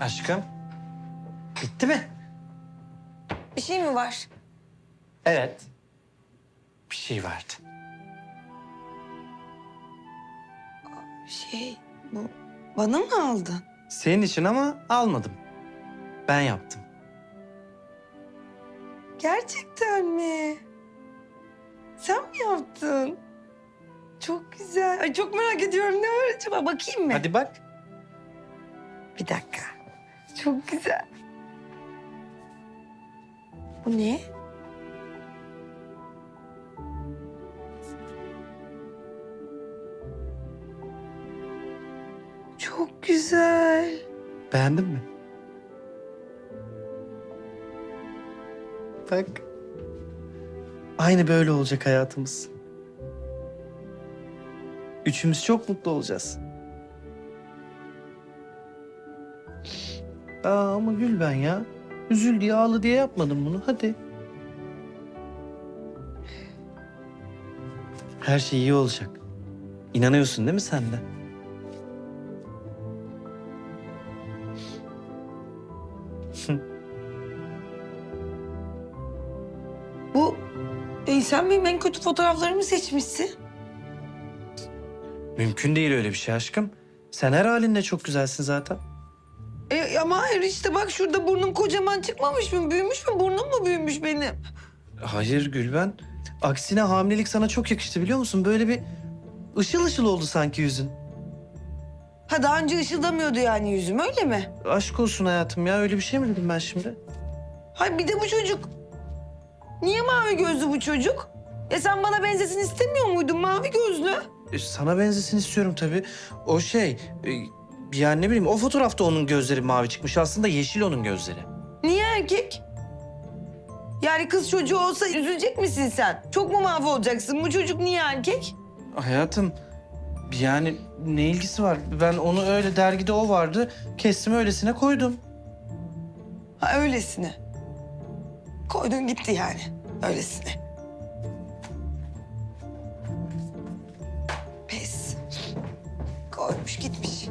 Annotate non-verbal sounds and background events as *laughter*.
Aşkım. Bitti mi? Bir şey mi var? Evet. Bir şey vardı. Şey, bu bana mı aldın? Senin için ama almadım. Ben yaptım. Gerçekten mi? Sen mi yaptın? Çok güzel. Ay çok merak ediyorum. Ne var acaba? Bakayım mı? Hadi bak. Bir dakika. Çok güzel. Bu ne? Çok güzel. Beğendin mi? Bak. Aynı böyle olacak hayatımız. Üçümüz çok mutlu olacağız. Aa, ama gül ben ya. Üzül diye ağlı diye yapmadım bunu. Hadi. Her şey iyi olacak. İnanıyorsun değil mi sen de? *laughs* Bu e, sen benim en kötü fotoğraflarımı seçmişsin. Mümkün değil öyle bir şey aşkım. Sen her halinde çok güzelsin zaten. E, ama işte bak şurada burnum kocaman çıkmamış mı? Büyümüş mü? Burnum mu büyümüş benim? Hayır Gülben. Aksine hamilelik sana çok yakıştı biliyor musun? Böyle bir ışıl ışıl oldu sanki yüzün. Ha daha önce ışıldamıyordu yani yüzüm öyle mi? Aşk olsun hayatım ya öyle bir şey mi dedim ben şimdi? Hay bir de bu çocuk. Niye mavi gözlü bu çocuk? Ya sen bana benzesin istemiyor muydun mavi gözlü? E, sana benzesin istiyorum tabii. O şey e, yani ne bileyim o fotoğrafta onun gözleri mavi çıkmış. Aslında yeşil onun gözleri. Niye erkek? Yani kız çocuğu olsa üzülecek misin sen? Çok mu mavi olacaksın? Bu çocuk niye erkek? Hayatım yani ne ilgisi var? Ben onu öyle dergide o vardı. Kestim öylesine koydum. Ha öylesine. Koydun gitti yani. Öylesine. Pes. Koymuş gitmiş.